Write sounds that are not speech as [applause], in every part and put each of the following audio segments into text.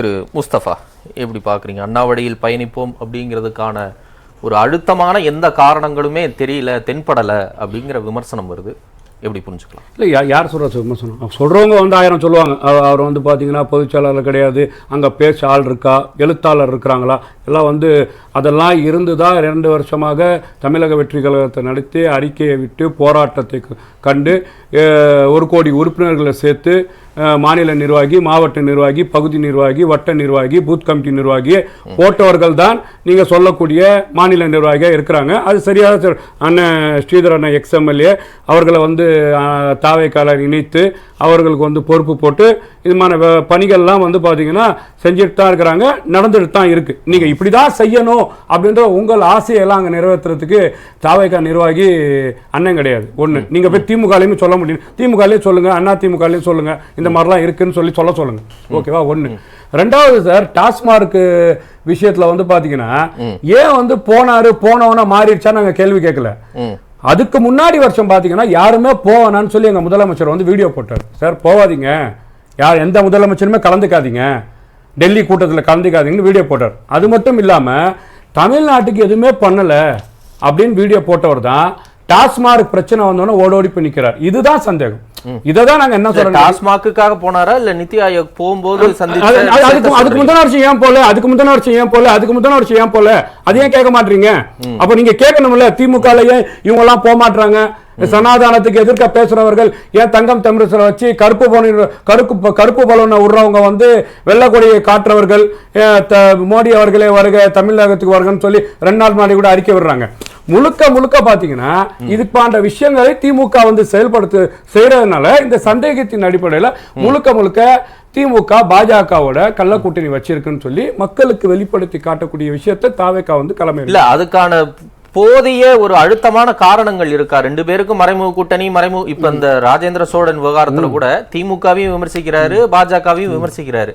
திரு முஸ்தபா எப்படி பார்க்குறீங்க? அண்ணாவடியில் பயணிப்போம் அப்படிங்கிறதுக்கான ஒரு அழுத்தமான எந்த காரணங்களுமே தெரியல தென்படலை அப்படிங்கிற விமர்சனம் வருது. எப்படி புரிஞ்சுக்கலாம்? இல்லை யார் சொல்கிற விமர்சனம்? சொல்கிறவங்க வந்து ஆயிரம் சொல்லுவாங்க. அவர் வந்து பார்த்தீங்கன்னா பொதுச்செயலாளர் கிடையாது அங்கே பேச்சு ஆள் இருக்கா எழுத்தாளர் இருக்கிறாங்களா? எல்லாம் வந்து அதெல்லாம் இருந்து தான் ரெண்டு வருஷமாக தமிழக வெற்றி கழகத்தை நடத்தி அறிக்கையை விட்டு போராட்டத்தை கண்டு ஒரு கோடி உறுப்பினர்களை சேர்த்து மாநில நிர்வாகி மாவட்ட நிர்வாகி பகுதி நிர்வாகி வட்ட நிர்வாகி பூத் கமிட்டி நிர்வாகி போட்டவர்கள் தான் நீங்கள் சொல்லக்கூடிய மாநில நிர்வாகியாக இருக்கிறாங்க அது சரியாக அண்ணன் ஸ்ரீதர் அண்ணன் எக்ஸ்எம்எல்ஏ அவர்களை வந்து தாவைக்காலர் இணைத்து அவர்களுக்கு வந்து பொறுப்பு போட்டு இதுமான பணிகள்லாம் வந்து பார்த்தீங்கன்னா செஞ்சுட்டு தான் இருக்கிறாங்க நடந்துட்டு தான் இருக்குது நீங்கள் இப்படி தான் செய்யணும் அப்படின்ற உங்கள் ஆசையெல்லாம் அங்கே நிறைவேற்றுறதுக்கு தாவைக்கா நிர்வாகி அண்ணன் கிடையாது ஒன்று நீங்கள் போய் திமுகலையும் சொல்ல முடியும் திமுகலையும் சொல்லுங்கள் அண்ணா திமுகலையும் சொல்லுங்கள் இந்த மாதிரிலாம் இருக்குன்னு சொல்லி சொல்ல சொல்லுங்கள் ஓகேவா ஒன்று ரெண்டாவது சார் டாஸ்மார்க் விஷயத்தில் வந்து பார்த்தீங்கன்னா ஏன் வந்து போனாரு போனவனா மாறிடுச்சா நாங்கள் கேள்வி கேட்கல. அதுக்கு முன்னாடி வருஷம் பார்த்தீங்கன்னா யாருமே போவேனான்னு சொல்லி எங்கள் முதலமைச்சர் வந்து வீடியோ போட்டார். சார் போவாதீங்க. யார் எந்த முதலமைச்சருமே கலந்துக்காதீங்க. டெல்லி கூட்டத்தில் கலந்துக்காதீங்கன்னு வீடியோ போட்டார். அது மட்டும் இல்லாமல் தமிழ்நாட்டுக்கு எதுவுமே பண்ணலை அப்படின்னு வீடியோ போட்டவர் தான் டாஸ்மார்க் பிரச்சனை வந்தோன்னே ஓடோடி போய் நிற்கிறார் இதுதான் சந்தேகம். இதை தான் நாங்கள் என்ன சொல்றோம் டாஸ்மாக்குக்காக போனாரா? இல்ல நித்தி ஆயோக் போகும்போது அதுக்கு அதுக்கு? முந்தின வருஷம் ஏன் போல? அதுக்கு முந்தின வருஷம் ஏன் போல? அதுக்கு முந்தின வருஷம் ஏன் போல? அது ஏன் கேட்க மாட்டீங்க? அப்ப நீங்க கேட்கணும்ல திமுக இவங்க எல்லாம் போக மாட்டாங்க சனாதானத்துக்கு எதிர்க்க பேசுறவர்கள் ஏன் தங்கம் தமிழரை வச்சு கருப்பு கருப்பு கருப்பு பலனை விடுறவங்க வந்து வெள்ளக்கொடியை காட்டுறவர்கள் மோடி அவர்களே வருக தமிழகத்துக்கு வருகன்னு சொல்லி ரெண்டு நாள் முன்னாடி கூட அறிக்கை விடுறாங்க. முழுக்க முழுக்க பாத்தீங்கன்னா இதுக்கான விஷயங்களை திமுக வந்து செயல்படுத்து செய்யறதுனால இந்த சந்தேகத்தின் அடிப்படையில் முழுக்க முழுக்க திமுக பாஜகவோட கள்ள கூட்டணி வச்சிருக்குன்னு சொல்லி மக்களுக்கு வெளிப்படுத்தி காட்டக்கூடிய விஷயத்தை தாவேக்கா வந்து கிளம்பி இல்ல அதுக்கான போதிய ஒரு அழுத்தமான காரணங்கள் இருக்கா? ரெண்டு பேருக்கும் மறைமுக கூட்டணி மறைமுக இப்ப இந்த ராஜேந்திர சோழன் விவகாரத்துல கூட திமுகவையும் விமர்சிக்கிறாரு பாஜகவையும் விமர்சிக்கிறாரு.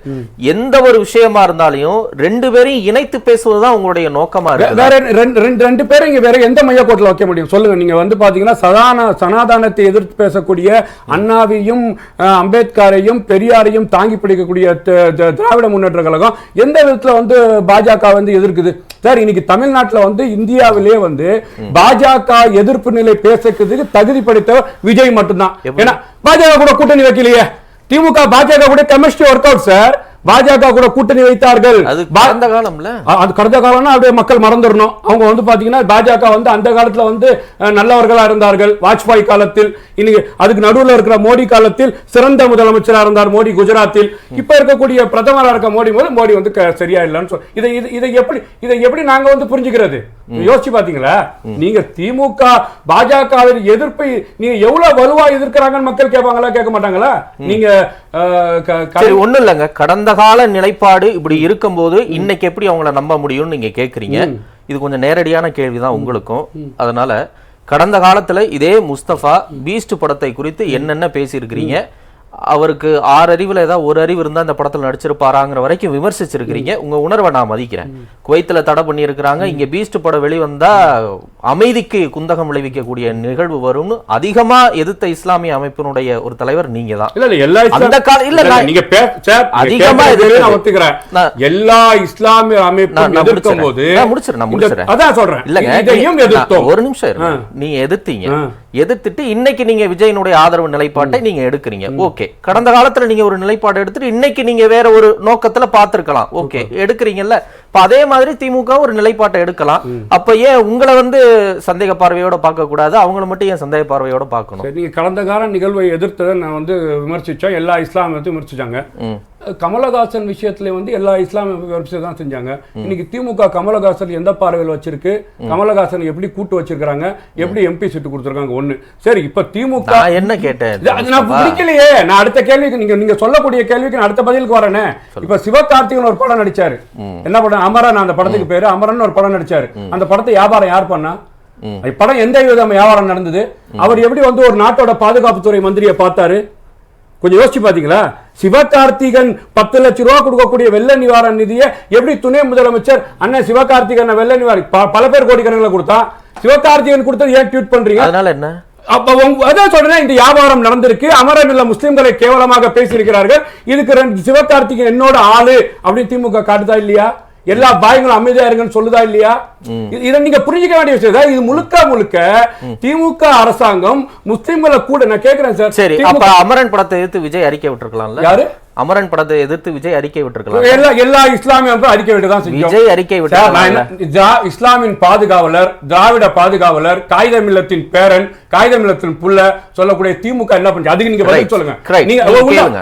எந்த ஒரு விஷயமா இருந்தாலும் ரெண்டு பேரையும் இணைத்து பேசுவதுதான் உங்களுடைய நோக்கமா இருக்கு வேற ரெண்டு ரெண்டு பேரும் இங்க வேற எந்த மையக்கோட்டில் வைக்க முடியும்? சொல்லுங்க நீங்க வந்து பாத்தீங்கன்னா சதான சனாதானத்தை எதிர்த்து பேசக்கூடிய அண்ணாவையும் அம்பேத்கரையும் பெரியாரையும் தாங்கி பிடிக்கக்கூடிய திராவிட முன்னேற்ற கழகம் எந்த விதத்துல வந்து பாஜக வந்து எதிர்க்குது? சார் இன்னைக்கு தமிழ்நாட்டுல வந்து இந்தியாவிலேயே வந்து பாஜக எதிர்ப்பு நிலை பேசுறதுக்கு தகுதி படைத்தவர் விஜய் மட்டும்தான்? ஏன்னா பாஜக கூட கூட்டணி வைக்கலையே. திமுக பாஜக கூட கெமிஸ்ட்ரி ஒர்க் அவுட் சார் பாஜக கூட கூட்டணி வைத்தார்கள். கடந்த காலம்ல? அது கடந்த காலம்னா அப்படியே மக்கள் மறந்துடணும். அவங்க வந்து பாத்தீங்கன்னா பாஜக வந்து அந்த காலத்துல வந்து நல்லவர்களா இருந்தார்கள். வாஜ்பாய் காலத்தில் இன்னைக்கு அதுக்கு நடுவுல இருக்கிற மோடி காலத்தில் சிறந்த முதலமைச்சரா இருந்தார் மோடி குஜராத்தில். இப்ப இருக்கக்கூடிய பிரதமரா இருக்க மோடி போது மோடி வந்து சரியா இல்லைன்னு சொல் இதை இது- இதை எப்படி இதை எப்படி நாங்க வந்து புரிஞ்சுக்கிறது? யோசிச்சு பாத்தீங்களா? நீங்க திமுக பாஜகவின் எதிர்ப்பை நீங்க எவ்வளவு வலுவா எதிர்க்கிறாங்கன்னு மக்கள் கேட்பாங்களா கேட்க மாட்டாங்களா? நீங்க ஒண்ணும் இல்லைங்க. கடந்த கால நிலைப்பாடு இப்படி இருக்கும்போது இன்னைக்கு எப்படி அவங்கள நம்ப முடியும்னு நீங்க கேக்குறீங்க? இது கொஞ்சம் நேரடியான கேள்விதான் உங்களுக்கும். அதனால கடந்த காலத்துல இதே முஸ்தபா பீஸ்ட் படத்தை குறித்து என்னென்ன பேசியிருக்கிறீங்க? அவருக்கு ஆறு அறிவுல ஏதாவது ஒரு அறிவு இருந்தா இந்த படத்துல நடிச்சிருப்பாராங்கிற வரைக்கும் விமர்சிச்சிருக்கிறீங்க உங்க உணர்வை நான் மதிக்கிறேன் குவைத்துல தடை பண்ணியிருக்கிறாங்க இங்க பீஸ்ட் படம் வெளிவந்தா அமைதிக்கு குந்தகம் விளைவிக்கக்கூடிய நிகழ்வு வரும்னு அதிகமா எதிர்த்த இஸ்லாமிய அமைப்பினுடைய ஒரு தலைவர் நீங்க தான் இல்ல இல்ல எல்லா அந்த கால- இல்ல, இல்ல, நான் நீங்க பே- சார், நீங்க அதிகமா கேட்கறது எதிர்க்கிறது. நான் ஒத்துக்கிறேன். எல்லா இஸ்லாமிய அமைப்பும் எதிர்க்கும் போது. நான் முடிச்சிடுறேன், நான் முடிச்சிடுறேன். அதான் சொல்றேன் இல்லங்க நீ- ஒரு நிமிஷம். நீங்க எதிர்த்தீங்க. எதிர்த்துட்டு இன்னைக்கு நீங்க விஜயனுடைய ஆதரவு நிலைப்பாட்டை நீங்க எடுக்கிறீங்க. ஓகே. கடந்த காலத்துல நீங்க ஒரு நிலைப்பாடு எடுத்துட்டு இன்னைக்கு நீங்க வேற ஒரு நோக்கத்துல பார்த்திருக்கலாம். ஓகே. எடுக்கிறீங்கல்ல. இப்ப அதே மாதிரி திமுக ஒரு நிலைப்பாட்டை எடுக்கலாம். அப்ப ஏன் உங்களை வந்து சந்தேக பார்வையோட பார்க்க கூடாது? அவங்கள மட்டும் ஏன் சந்தேக பார்வையோட பார்க்கணும்? நீங்க கடந்த கால நிகழ்வை எதிர்த்ததை நான் வந்து விமர்சிச்சோம். எல்லா இஸ்லாமியத்தையும் விமர்சிச்சாங்க. கமலஹாசன் விஷயத்துல வந்து எல்லா இஸ்லாமிய விமர்சனம் தான் செஞ்சாங்க. இன்னைக்கு திமுக கமலஹாசன் எந்த பார்வையில் வச்சிருக்கு? கமலஹாசன் எப்படி கூட்டு வச்சிருக்காங்க எப்படி எம்பி சீட்டு கொடுத்துருக்காங்க? ஒண்ணு. சரி இப்ப திமுக நான் என்ன கேட்டேன் நான் பிடிக்கலையே நான் அடுத்த கேள்விக்கு நீங்க நீங்க சொல்லக்கூடிய கேள்விக்கு நான் அடுத்த பதிலுக்கு வரேனே. இப்ப சிவகார்த்திகன் ஒரு படம் நடிச்சாரு. என்ன படம்? அமரன் அந்த படத்துக்கு பேரு. அமரன் ஒரு படம் நடிச்சாரு. அந்த படத்தை வியாபாரம் யார் பண்ணா? படம் எந்த விதம் வியாபாரம் நடந்தது? அவர் எப்படி வந்து ஒரு நாட்டோட பாதுகாப்புத்துறை மந்திரியை பார்த்தாரு? கொஞ்சம் யோசிச்சு பாத்தீங்களா? சிவகார்த்திகன் பத்து லட்சம் ரூபா கொடுக்கக்கூடிய வெள்ள நிவாரண நிதியை எப்படி துணை முதலமைச்சர் அண்ணன் சிவகார்த்திகன் வெள்ள நிவாரணி பல பேர் கோடிக்கணக்கில் கொடுத்தா? சிவகார்த்திகன் கொடுத்தது ஏன் ட்வீட் பண்றீங்க? அதனால என்ன? அப்ப அதான் சொல்றேன் இந்த வியாபாரம் நடந்திருக்கு அமரமில்ல முஸ்லிம்களை கேவலமாக பேசியிருக்கிறார்கள் இதுக்கு ரெண்டு சிவகார்த்திகேயன் என்னோட ஆளு அப்படின்னு திமுக காட்டுதா இல்லையா? எல்லா பாய்களும் அமைதியா இருங்கன்னு சொல்லுதா இல்லையா? இது- நீங்க புரிஞ்சுக்க வேண்டிய விஷயம். இது முழுக்க முழுக்க திமுக அரசாங்கம் முஸ்லிம்களை கூட நான் கேக்குறேன் சார் சரி அமரன் படத்தை எதிர்த்து விஜய் அறிக்கை விட்டுருக்கலாம்ல? யாரு? அமரன் படத்தை எதிர்த்து விஜய் அறிக்கை விட்டுருக்கலாம். எல்லா எல்லா இஸ்லாமிய அமைப்பும் அறிக்கை விட்டுதான் விஜய் அறிக்கை ஜா- இஸ்லாமின் பாதுகாவலர் திராவிட பாதுகாவலர் காகித மில்லத்தின் பேரன் காகித மில்லத்தின் புள்ள சொல்லக்கூடிய திமுக என்ன பண்ணுச்சு அதுக்கு நீங்க பதில். சொல்லுங்க. நீங்க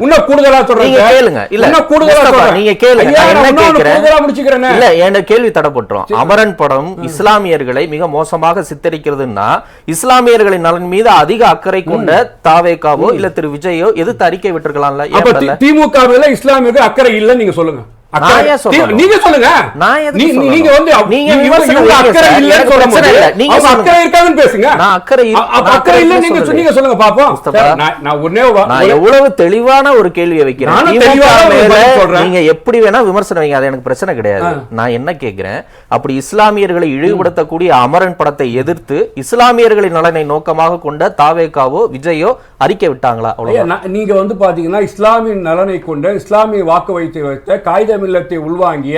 இன்னும் கூடுதலா சார். கேளுங்க. இல்ல இன்னும் கூடுதலா சொல்றேன். நீங்க கேளுங்க. என்ன இன்னொன்னு கேக்குறேன் கூடுதலா முடிச்சுக்கிறேனே. இல்ல என் கேள்வி தடப்பட்டுரும். அமரன் படம் இஸ்லாமியர்களை மிக மோசமாக சித்தரிக்கிறதுன்னா இஸ்லாமியர்களின் நலன் மீது அதிக அக்கறை கொண்ட தாவேகாவோ இல்ல திரு விஜயோ எதிர்த்து அறிக்கை விட்டுருக்கலாம்ல? திமுக மேல இஸ்லாமியருக்கு அக்கறை இல்லன்னு நீங்க சொல்லுங்க. நீங்க சொல்லுங்க? நீங்க வந்து நீங்க அக்கறை. இல்லைன்னு. நீங்க. அக்கறை இருக்காதுன்னு பேசுங்க நான் அக்கறை அக்கறை இல்ல நீங்க. நீங்க சொல்லுங்க பாப்போம் நான் ஒண்ணே நான் எவ்வளவு தெளிவான ஒரு கேள்வியை வைக்கிறேன். நீங்க எப்படி வேணா விமர்சனம் வைங்க அது எனக்கு பிரச்சனை கிடையாது நான் என்ன கேக்குறேன் அப்படி இஸ்லாமியர்களை இழிவுபடுத்தக்கூடிய அமரன் படத்தை எதிர்த்து இஸ்லாமியர்களின் நலனை நோக்கமாக கொண்ட தாவேகாவோ விஜயோ அறிக்கை விட்டாங்களா நான்- நீங்க வந்து பாத்தீங்கன்னா இஸ்லாமிய நலனை கொண்ட இஸ்லாமிய வாக்கு வைத்து வைத்த காகித மில்லத்தை உள்வாங்கிய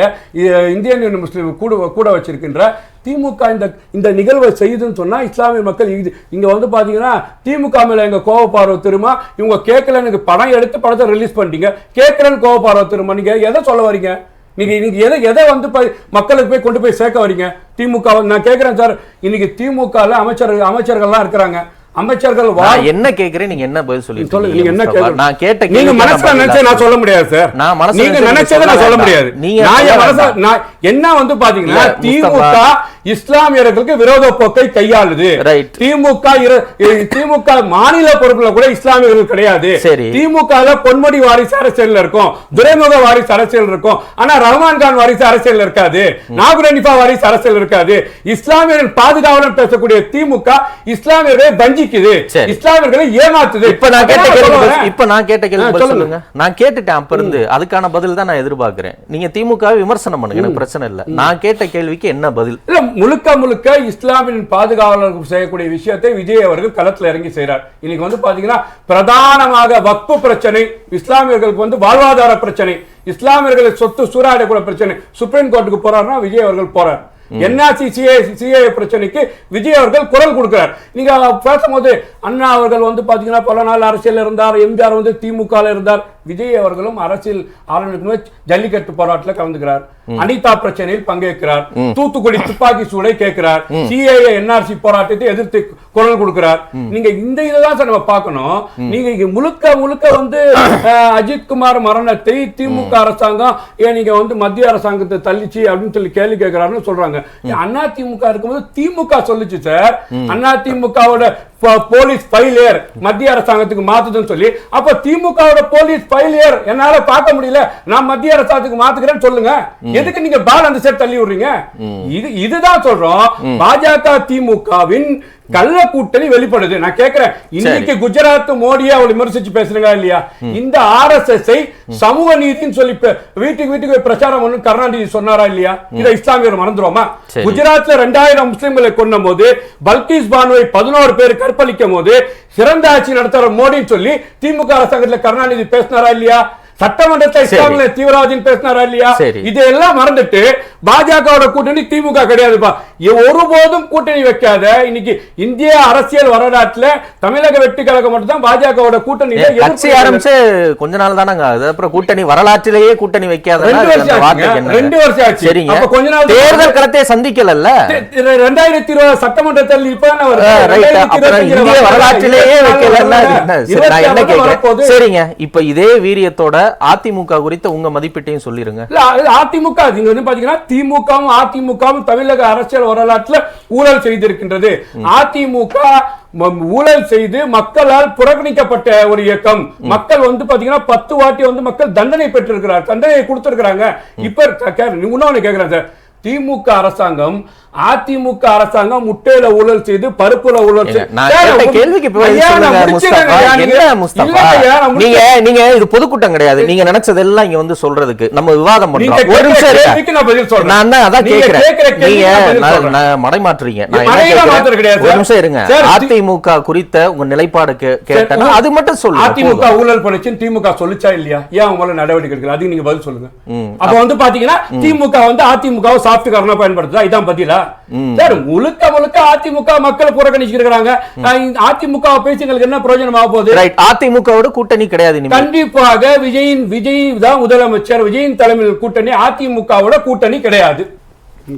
இந்தியன் யூனியன் முஸ்லீம் கூட கூட வச்சிருக்கின்ற திமுக இந்த இந்த நிகழ்வை செய்யுதுன்னு சொன்னால் இஸ்லாமிய மக்கள் இது இங்கே வந்து பார்த்தீங்கன்னா திமுக மேல எங்க கோவப்பார்வை திரும்ப இவங்க கேட்கலன்னு படம் எடுத்து படத்தை ரிலீஸ் பண்ணிட்டீங்க. கேட்கலன்னு கோவப்பார்வை திரும்ப நீங்க எதை சொல்ல வரீங்க? நீங்கள் இன்னைக்கு எதை எதை வந்து போய் மக்களுக்கு போய் கொண்டு போய் சேர்க்க வரீங்க? திமுக நான் கேட்குறேன் சார் இன்னைக்கு திமுகவில் அமைச்சர் அமைச்சர்கள்லாம் இருக்கிறாங்க. அமைச்சர்கள் என்ன கேக்குறேன் நீங்க என்ன பதில் சொல்லிட்டு சொல்லுங்க நீங்க என்ன? கேக்குறீங்க? நான் கேட்ட நீங்க மனசுல நான் நினைச்சே நான் சொல்ல முடியாது சார் நான் மனசுல நீங்க நினைச்சதை நான் சொல்ல சொல்ல. முடியாது நீங்க நான் சொல்ல மனச. நான் என்ன வந்து பாத்தீங்கன்னா திமுக. இஸ்லாமியர்களுக்கு விரோத போக்கை கையாளுது. திமுக திமுக மாநில பொறுப்புல கூட இஸ்லாமியர்கள் கிடையாது. சரி. திமுக பொன்முடி வாரிசு அரசியல் இருக்கும். துரைமுக வாரிசு அரசியல் இருக்கும். ஆனா ரஹ்மான் கான் வாரிசு அரசியல் இருக்காது. நாகூர் அனிஃபா வாரிசு அரசியல் இருக்காது. இஸ்லாமியர்கள் பாதுகாவலர் பேசக்கூடிய திமுக இஸ்லாமியர்களை வஞ்சிக்குது. இஸ்லாமியர்களை ஏமாத்துது. இப்ப நான் கேட்ட கேள்வி. இப்ப நான் கேட்ட கேள்வி சொல்லுங்க. நான் கேட்டுட்டேன் அப்ப இருந்து. அதுக்கான பதில் தான் நான் எதிர்பார்க்கிறேன். நீங்க திமுக விமர்சனம் பண்ணுங்க. எனக்கு பிரச்சனை இல்ல. நான் கேட்ட கேள்விக்கு என்ன பதில்? முழுக்க முழுக்க இஸ்லாமின் பாதுகாவலர்கள் செய்யக்கூடிய விஷயத்தை விஜய் அவர்கள் களத்துல இறங்கி செய்றார். இன்னைக்கு வந்து பாத்தீங்கன்னா பிரதானமாக வக்பு பிரச்சனை இஸ்லாமியர்களுக்கு வந்து வாழ்வாதார பிரச்சனை இஸ்லாமியர்களை சொத்து சூறாடக்கூட பிரச்சனை சுப்ரீம் கோர்ட்டுக்கு போறாருன்னா விஜய் அவர்கள் போறார். என்ஆர்சி சிஏ சிஏ பிரச்சனைக்கு விஜய் அவர்கள் குரல் கொடுக்கிறார். நீங்க பேசும்போது அண்ணா அவர்கள் வந்து பாத்தீங்கன்னா பல நாள் அரசியல் இருந்தார் எம்ஜிஆர் வந்து திமுக இருந்தார் விஜய் அவர்களும் அரசியல் ஆரம்பிக்கும் ஜல்லிக்கட்டு போராட்டத்தில் கலந்துக்கிறார். அனிதா பிரச்சனையில் பங்கேற்கிறார். தூத்துக்குடி துப்பாக்கி சூடை கேட்கிறார். சிஏஏ என்ஆர்சி போராட்டத்தை எதிர்த்து குரல் கொடுக்கிறார். நீங்க இந்த இதுதான் சார் நம்ம பார்க்கணும். நீங்க முழுக்க முழுக்க வந்து [coughs] அஹ், அஜித் குமார் மரணத்தை திமுக அரசாங்கம் ஏன் நீங்க வந்து மத்திய அரசாங்கத்தை தள்ளிச்சு அப்படின்னு சொல்லி கேள்வி கேட்கிறாருன்னு சொல்றாங்க. அண்ணா திமுக இருக்கும்போது திமுக சொல்லுச்சு சார். அண்ணா திமுகவோட போலீஸ் ஃபைலியர் மத்திய அரசாங்கத்துக்கு மாத்துதுன்னு சொல்லி அப்ப திமுகவோட போலீஸ் ஃபைலியர் என்னால பார்க்க முடியல. நான் மத்திய அரசாங்கத்துக்கு மாத்துக்கிறேன்னு சொல்லுங்க. எதுக்கு நீங்க பால் அந்த சைடு தள்ளி விடுறீங்க? இது இதுதான் சொல்றோம். பாஜக திமுகவின் கள்ள கூட்டணி வெளிப்படுது. நான் கேக்குறேன். இன்னைக்கு குஜராத் மோடியை அவள் விமர்சிச்சு பேசுறீங்க இல்லையா? இந்த ஆர்எஸ்எஸ் ஐ சமூக நீதின்னு சொல்லி வீட்டுக்கு வீட்டுக்கு பிரச்சாரம் பண்ணு கருணாநிதி சொன்னாரா இல்லையா? இதை இஸ்லாமியர் மறந்துருவோமா. குஜராத்ல ரெண்டாயிரம் முஸ்லிம்களை கொன்ன போது பல்கிஸ் பானுவை பதினோரு பேர் கற்பழிக்கும் போது சிறந்த ஆட்சி நடத்துற மோடின்னு சொல்லி திமுக அரசாங்கத்துல கருணாநிதி பேசினாரா இல்லையா? சட்டமன்றத்தை. இஸ்லாமிய தீவிரவாதின்னு பேசினாரா இல்லையா. இதெல்லாம் மறந்துட்டு பாஜகவோட கூட்டணி திமுக கிடையாதுப்பா ஒருபோதும் கூட்டணி வைக்காத இன்னைக்கு இந்திய அரசியல் வரலாற்றுல தமிழக வெற்றி கழகம் மட்டும் தான் பாஜகவோட கூட்டணி கட்சி ஆரம்பிச்சு கொஞ்ச நாள் தானங்க அது அப்புறம் கூட்டணி வரலாற்றிலேயே கூட்டணி வைக்காத ரெண்டு வருஷம் ஆச்சு. சரிங்க கொஞ்ச நாள் தேர்தல் களத்தை சந்திக்கலல்ல ரெண்டாயிரத்தி இருபது சட்டமன்ற தேர்தல் இப்பதானே வருது. ஆ, right. அப்புறம் 2025 இந்திய வரலாற்றிலேயே வரப்போகுது. சரிங்க இப்ப இதே வீரியத்தோட அதிமுக குறித்த உங்க மதிப்பீட்டையும் சொல்லிருங்க. அதிமுக நீங்க வந்து பாத்தீங்கன்னா திமுகவும் அதிமுகவும் தமிழக அரசியல் வரலாற்றுல ஊழல் செய்திருக்கின்றது. அதிமுக ஊழல் செய்து மக்களால் புறக்கணிக்கப்பட்ட ஒரு இயக்கம். மக்கள் வந்து பாத்தீங்கன்னா பத்து வாட்டி வந்து மக்கள் தண்டனை பெற்றிருக்கிறார் தண்டனை கொடுத்திருக்கிறாங்க. இப்ப இன்னொன்னு கேக்குறேன் சார். திமுக அரசாங்கம் அதிமுக அரசாங்கம் முட்டையில ஊழல் செய்து பருப்புல ஊழல் நீங்க- நீங்க இது பொதுக்கூட்டம் கிடையாது. நீங்க நினைச்சதெல்லாம் இங்க வந்து சொல்றதுக்கு நம்ம விவாதம் பண்றோம். ஒரு நிமிஷம் நான் தான் அதான் கேக்குறேன் நீங்க மடைமாற்றுறீங்க. ஒரு. நிமிஷம் இருங்க. அதிமுக குறித்த உங்க நிலைப்பாடு கேட்டேன்னா அது மட்டும் சொல்லுங்க அதிமுக. ஊழல் பண்ணுச்சுன்னு திமுக சொல்லுச்சா இல்லையா? ஏன் அவங்க மேல நடவடிக்கை எடுக்கல? அதுக்கு நீங்க பதில் சொல்லுங்க. அப்ப வந்து பாத்தீங்கன்னா திமுக வந்து அதிமுக சாஃப்ட் காரணம் பயன்படுத்துதா? இதான் பதிலா? சார் முழுக்க முழுக்க அதிமுக மக்களை புறக்கணிச்சிருக்காங்க அதிமுக பேசி எங்களுக்கு என்ன பிரயோஜனம் ஆக போகுது? ரைட் அதிமுகவோட கூட்டணி கிடையாது கண்டிப்பாக விஜயின் விஜய் தான் முதலமைச்சர் விஜயின் தலைமையில் கூட்டணி அதிமுகவோட கூட்டணி கிடையாது.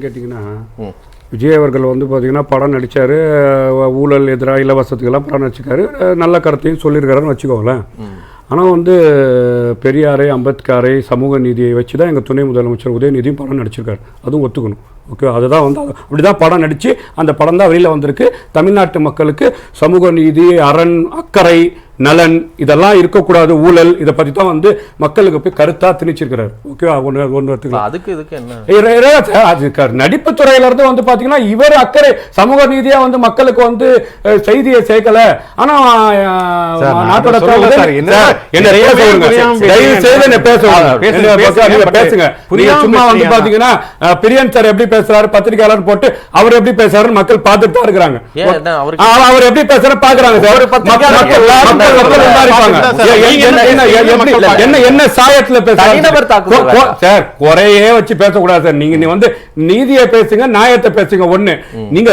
கேட்டீங்கன்னா விஜய் அவர்கள் வந்து பார்த்தீங்கன்னா படம் நடிச்சாரு ஊழல் எதிராக இலவசத்துக்கெல்லாம் படம் நடிச்சிருக்காரு நல்ல கருத்தையும் சொல்லியிருக்காருன்னு வச்சுக்கோங்களேன். ஆனால் வந்து பெரியாரை அம்பேத்கரை சமூக நீதியை வச்சு தான் எங்கள் துணை முதலமைச்சர் உதயநிதியும் படம் நடிச்சிருக்காரு. அதுவும் ஒத்துக்கணும். ஓகே அதுதான் வந்து அப்படி தான் படம் நடித்து அந்த படம் தான் வெளியில் வந்திருக்கு. தமிழ்நாட்டு மக்களுக்கு சமூக நீதி அரண் அக்கறை நலன் இதெல்லாம் இருக்கக்கூடாது ஊழல் இதை பற்றி தான் வந்து மக்களுக்கு போய் கருத்தாக திணிச்சிருக்கிறார். ஓகே ஒன்று ஒன்று அதுக்கு இதுக்கு என்ன? நடிப்பு துறையில இருந்து வந்து பாத்தீங்கன்னா இவர் அக்கறை சமூக நீதியா வந்து மக்களுக்கு வந்து செய்தியை சேர்க்கல. ஆனா அஹ், சார், நான் நாட்டோட தயவு. செய்து பேசுங்க, புரியாம சும்மா வந்து அஹ், பிரியன் சார் எப்படி பேசுறாரு பத்திரிகையாளர் போட்டு அவர் எப்படி பேசுறாருன்னு மக்கள் பார்த்துட்டு தான் இருக்கிறாங்க. அவர் எப்படி பேசுறாரு பாக்குறாங்க சார். என்ன பேசுறீங்க? சாயத்துல பேசுறாரு. சார் குறையே வச்சு பேசக்கூடாது சார். நீங்க நீ வந்து நீதியை பேசுங்க நியாயத்தை பேசுங்க ஒண்ணு. நீங்க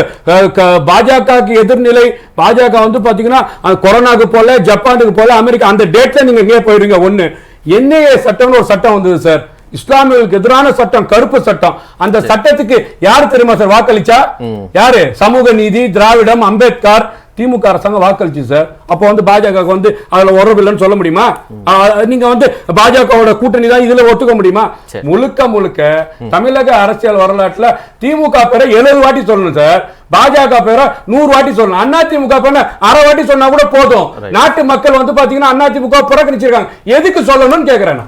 பாஜகவுக்கு எதிர்நிலை பாஜக வந்து பாத்தீங்கன்னா கொரோனாக்கு போல ஜப்பானுக்கு போல அமெரிக்கா அந்த டேட்ல நீங்க எங்கேயே போயிடுங்க ஒண்ணு. என்ஐஏ சட்டம்னு ஒரு சட்டம் வந்தது சார். இஸ்லாமியர்களுக்கு எதிரான சட்டம் கருப்பு சட்டம். அந்த சட்டத்துக்கு யார் தெரியுமா சார் வாக்களிச்சா? யாரு? சமூக நீதி திராவிடம் அம்பேத்கர் திமுக அரசாங்கம் வாக்களிச்சு சார். அப்போ வந்து பாஜக வந்து அதுல உறவில்லைன்னு சொல்ல முடியுமா? நீங்க வந்து பாஜகவோட கூட்டணி தான் இதுல ஒத்துக்க முடியுமா. முழுக்க முழுக்க தமிழக அரசியல் வரலாற்றுல திமுக பேரை எழுபது வாட்டி சொல்லணும் சார். பாஜக பேரை நூறு வாட்டி சொல்லணும். அண்ணா திமுக பேரை அரை வாட்டி சொன்னா கூட போதும். நாட்டு மக்கள் வந்து பாத்தீங்கன்னா அண்ணா திமுக புறக்கணிச்சிருக்காங்க. எதுக்கு சொல்லணும்னு கேக்குறேன்